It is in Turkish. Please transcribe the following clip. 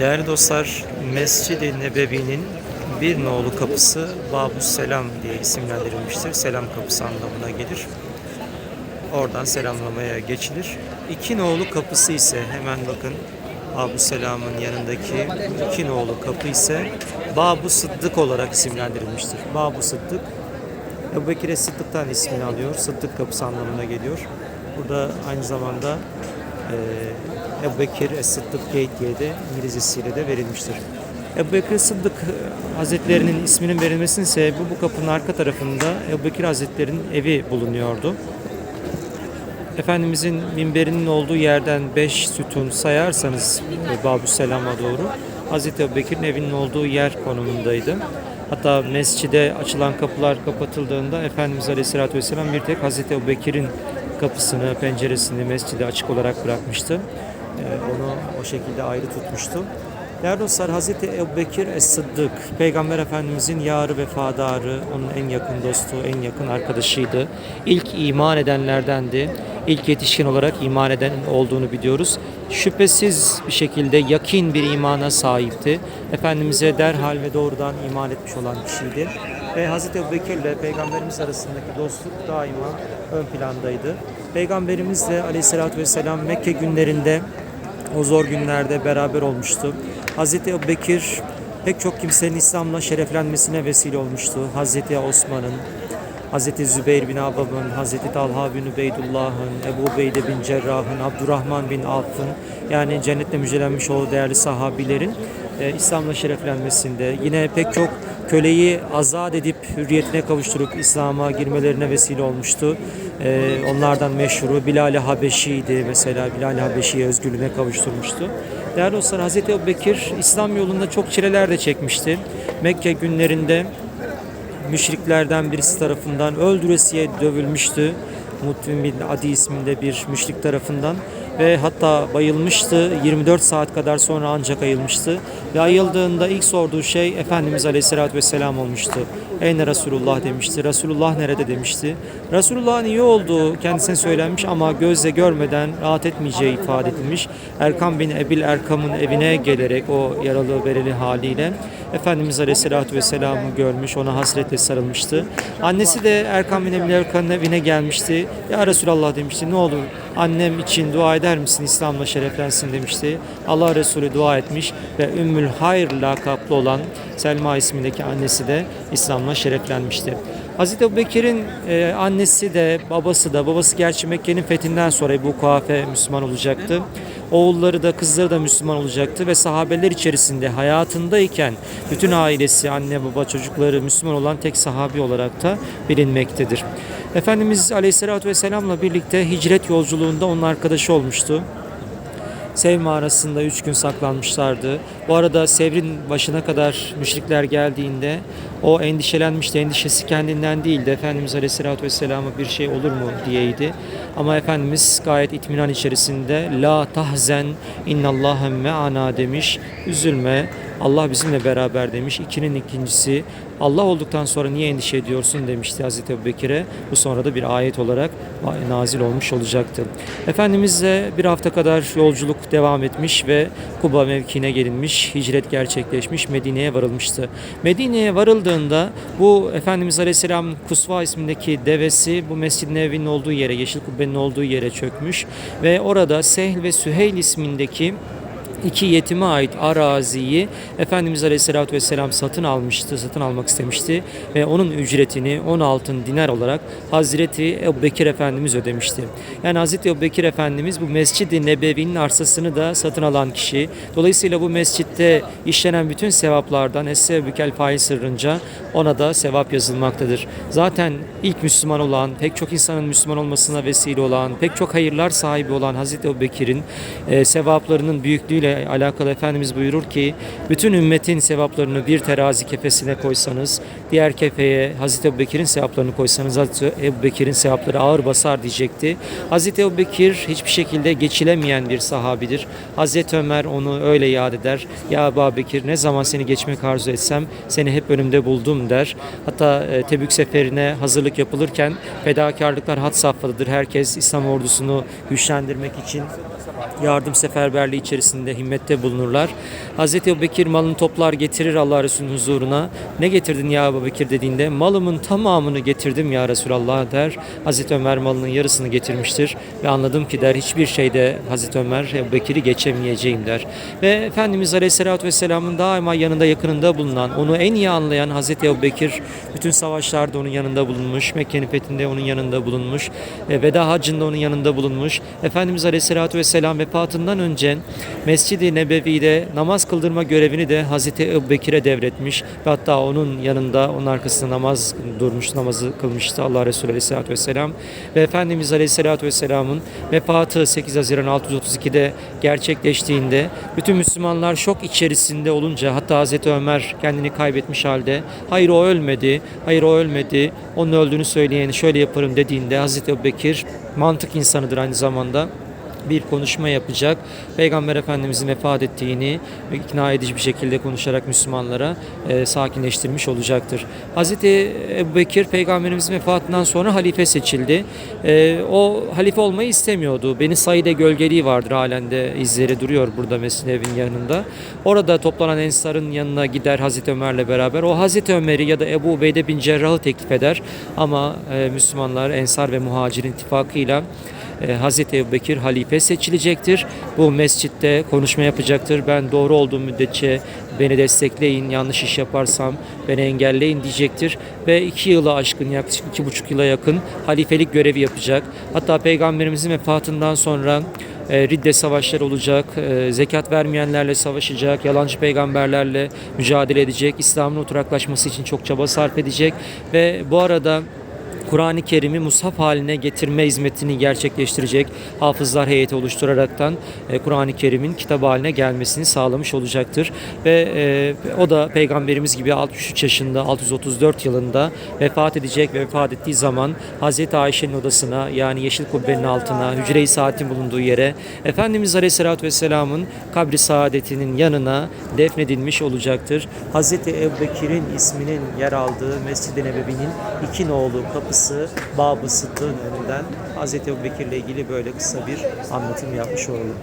Değerli dostlar, Mescid-i Nebevi'nin bir nolu kapısı Babus Selam diye isimlendirilmiştir. Selam kapısı anlamına gelir. Oradan selamlamaya geçilir. İki nolu kapısı ise hemen bakın Babu Selam'ın yanındaki iki nolu kapı ise Babu Sıddık olarak isimlendirilmiştir. Babu Sıddık Ebu Bekir'e Sıddık'tan ismini alıyor. Sıddık kapısı anlamına geliyor. Burada aynı zamanda Ebu Bekir Es-Sıddık Gate diye de İngilizcesiyle de verilmiştir. Ebu Bekir Sıddık e, Hazretlerinin isminin verilmesinin sebebi bu kapının arka tarafında Ebu Bekir Hazretleri'nin evi bulunuyordu. Efendimizin minberinin olduğu yerden 5 sütun sayarsanız Babü Selam'a doğru Hazreti Ebu Bekir'in evinin olduğu yer konumundaydı. Hatta mescide açılan kapılar kapatıldığında Efendimiz Aleyhisselatü Vesselam bir tek Hazreti Ebu Bekir'in kapısını, penceresini mescide açık olarak bırakmıştı. Ee, Onu o şekilde ayrı tutmuştu. Değerli dostlar Hazreti Ebu Bekir Es-Sıddık, Peygamber Efendimizin yarı vefadarı, onun en yakın dostu, en yakın arkadaşıydı. İlk iman edenlerdendi. İlk yetişkin olarak iman eden olduğunu biliyoruz. Şüphesiz bir şekilde yakin bir imana sahipti. Efendimiz'e derhal ve doğrudan iman etmiş olan kişiydi. Ve Hazreti Ebu Bekir ile Peygamberimiz arasındaki dostluk daima ön plandaydı. Peygamberimizle Aleyhisselatü Vesselam Mekke günlerinde o zor günlerde beraber olmuştu. Hazreti Ebu Bekir pek çok kimsenin İslam'la şereflenmesine vesile olmuştu. Hazreti Osman'ın, Hazreti Zübeyir bin Avvam'ın, Hazreti Talha bin Ubeydullah'ın, Ebu Ubeyde bin Cerrah'ın, Abdurrahman bin Avf'ın yani cennetle müjdelenmiş olduğu değerli sahabilerin e, İslam'la şereflenmesinde yine pek çok köleyi azat edip hürriyetine kavuşturup İslam'a girmelerine vesile olmuştu. E, onlardan meşhuru Bilal-i Habeşi'ydi mesela. Bilal-i Habeşi'ye özgürlüğüne kavuşturmuştu. Değerli dostlar Hazreti Ebu Bekir İslam yolunda çok çileler de çekmişti. Mekke günlerinde müşriklerden birisi tarafından öldüresiye dövülmüştü. Mutfim bin Adi isminde bir müşrik tarafından ve hatta bayılmıştı. 24 saat kadar sonra ancak ayılmıştı. Ve ayıldığında ilk sorduğu şey Efendimiz Aleyhisselatü Vesselam olmuştu. Eyne Resulullah demişti. Resulullah nerede demişti. Resulullah'ın iyi olduğu kendisine söylenmiş ama gözle görmeden rahat etmeyeceği ifade edilmiş. Erkam bin Ebil Erkam'ın evine gelerek o yaralı bereli haliyle Efendimiz Aleyhisselatü Vesselam'ı görmüş, ona hasretle sarılmıştı. Annesi de Erkam bin Ebil Erkam'ın evine gelmişti. Ya Resulallah demişti ne olur annem için dua eder misin İslam'la şereflensin demişti. Allah Resulü dua etmiş ve Ümmül Hayr lakaplı olan Selma ismindeki annesi de İslam'la şereflenmişti. Hazreti Ebu Bekir'in e, annesi de babası da babası gerçi Mekke'nin fethinden sonra Ebu Kuhafe Müslüman olacaktı. Oğulları da kızları da Müslüman olacaktı ve sahabeler içerisinde hayatındayken bütün ailesi anne baba çocukları Müslüman olan tek sahabi olarak da bilinmektedir. Efendimiz Aleyhisselatü Vesselam'la birlikte hicret yolculuğunda onun arkadaşı olmuştu. Sev mağarasında üç gün saklanmışlardı. Bu arada Sevr'in başına kadar müşrikler geldiğinde o endişelenmişti. Endişesi kendinden değildi. Efendimiz Aleyhisselatü Vesselam'a bir şey olur mu diyeydi. Ama Efendimiz gayet itminan içerisinde La tahzen innallâhe me'ana demiş. Üzülme Allah bizimle beraber demiş. İkinin ikincisi Allah olduktan sonra niye endişe ediyorsun demişti Hazreti Ebu Bekir'e. Bu sonra da bir ayet olarak nazil olmuş olacaktı. Efendimizle bir hafta kadar yolculuk devam etmiş ve Kuba mevkiine gelinmiş, hicret gerçekleşmiş, Medine'ye varılmıştı. Medine'ye varıldığında bu Efendimiz Aleyhisselam Kusva ismindeki devesi bu Mescid-i Nebevi'nin olduğu yere, Yeşil Kubbe'nin olduğu yere çökmüş ve orada Sehl ve Süheyl ismindeki iki yetime ait araziyi Efendimiz Aleyhisselatü Vesselam satın almıştı, satın almak istemişti ve onun ücretini 10 altın dinar olarak Hazreti Ebu Bekir Efendimiz ödemişti. Yani Hazreti Ebu Bekir Efendimiz bu Mescid-i Nebevi'nin arsasını da satın alan kişi. Dolayısıyla bu mescitte işlenen bütün sevaplardan Es-Sevbükel fail sırrınca ona da sevap yazılmaktadır. Zaten ilk Müslüman olan, pek çok insanın Müslüman olmasına vesile olan, pek çok hayırlar sahibi olan Hazreti Ebu Bekir'in e, sevaplarının büyüklüğüyle alakalı Efendimiz buyurur ki bütün ümmetin sevaplarını bir terazi kefesine koysanız diğer kefeye Hazreti Ebu Bekir'in sevaplarını koysanız Hazreti Ebu Bekir'in sevapları ağır basar diyecekti. Hazreti Ebu Bekir hiçbir şekilde geçilemeyen bir sahabidir. Hazreti Ömer onu öyle yad eder. Ya Ebu Bekir ne zaman seni geçmek arzu etsem seni hep önümde buldum der. Hatta e, Tebük seferine hazırlık yapılırken fedakarlıklar had safhadadır. Herkes İslam ordusunu güçlendirmek için yardım seferberliği içerisinde himmette bulunurlar. Hz. Ebu Bekir malını toplar getirir Allah Resulü'nün huzuruna. Ne getirdin ya Ebu Bekir dediğinde malımın tamamını getirdim ya Resulallah der. Hz. Ömer malının yarısını getirmiştir ve anladım ki der hiçbir şeyde Hz. Ömer Ebu Bekir'i geçemeyeceğim der. Ve Efendimiz Aleyhisselatü Vesselam'ın daima yanında yakınında bulunan, onu en iyi anlayan Hz. Ebu Bekir bütün savaşlarda onun yanında bulunmuş, Mekke'nin fethinde onun yanında bulunmuş, e, veda hacında onun yanında bulunmuş. Efendimiz Aleyhisselatü Vesselam vefatından önce Mescid-i Nebevi'de namaz kıldırma görevini de Hazreti Ebu Bekir'e devretmiş ve hatta onun yanında onun arkasında namaz durmuş, namazı kılmıştı Allah Resulü Aleyhisselatü Vesselam. Ve Efendimiz Aleyhisselatü Vesselam'ın vefatı 8 Haziran 632'de gerçekleştiğinde bütün Müslümanlar şok içerisinde olunca hatta Hazreti Ömer kendini kaybetmiş halde hayır o ölmedi, hayır o ölmedi, onun öldüğünü söyleyen şöyle yaparım dediğinde Hazreti Ebu Bekir mantık insanıdır aynı zamanda bir konuşma yapacak. Peygamber Efendimizin vefat ettiğini ikna edici bir şekilde konuşarak Müslümanlara e, sakinleştirmiş olacaktır. Hazreti Ebu Bekir Peygamberimizin vefatından sonra halife seçildi. E, o halife olmayı istemiyordu. Beni Said'e gölgeliği vardır halen de izleri duruyor burada Mescid-i Nebevi'nin yanında. Orada toplanan Ensar'ın yanına gider Hazreti Ömer'le beraber. O Hazreti Ömer'i ya da Ebu Ubeyde bin Cerrah'ı teklif eder. Ama e, Müslümanlar Ensar ve Muhacir ittifakıyla e, Hazreti Ebu halife seçilecektir. Bu mescitte konuşma yapacaktır. Ben doğru olduğum müddetçe beni destekleyin, yanlış iş yaparsam beni engelleyin diyecektir. Ve iki yıla aşkın, yaklaşık iki buçuk yıla yakın halifelik görevi yapacak. Hatta Peygamberimizin vefatından sonra e, Ridde savaşları olacak, e, zekat vermeyenlerle savaşacak, yalancı peygamberlerle mücadele edecek, İslam'ın oturaklaşması için çok çaba sarf edecek ve bu arada Kur'an-ı Kerim'i mushaf haline getirme hizmetini gerçekleştirecek hafızlar heyeti oluşturaraktan e, Kur'an-ı Kerim'in kitap haline gelmesini sağlamış olacaktır. Ve e, o da peygamberimiz gibi 63 yaşında 634 yılında vefat edecek ve vefat ettiği zaman Hazreti Ayşe'nin odasına yani Yeşil Kubbe'nin altına Hücre-i Saadet'in bulunduğu yere Efendimiz Aleyhisselatü Vesselam'ın kabri saadetinin yanına defnedilmiş olacaktır. Hazreti Ebu Bekir'in isminin yer aldığı Mescid-i Nebevi'nin iki nolu kapısı Bab-ı Sıddık'ın önünden Hazreti Ebu Bekir'le ilgili böyle kısa bir anlatım yapmış oldum.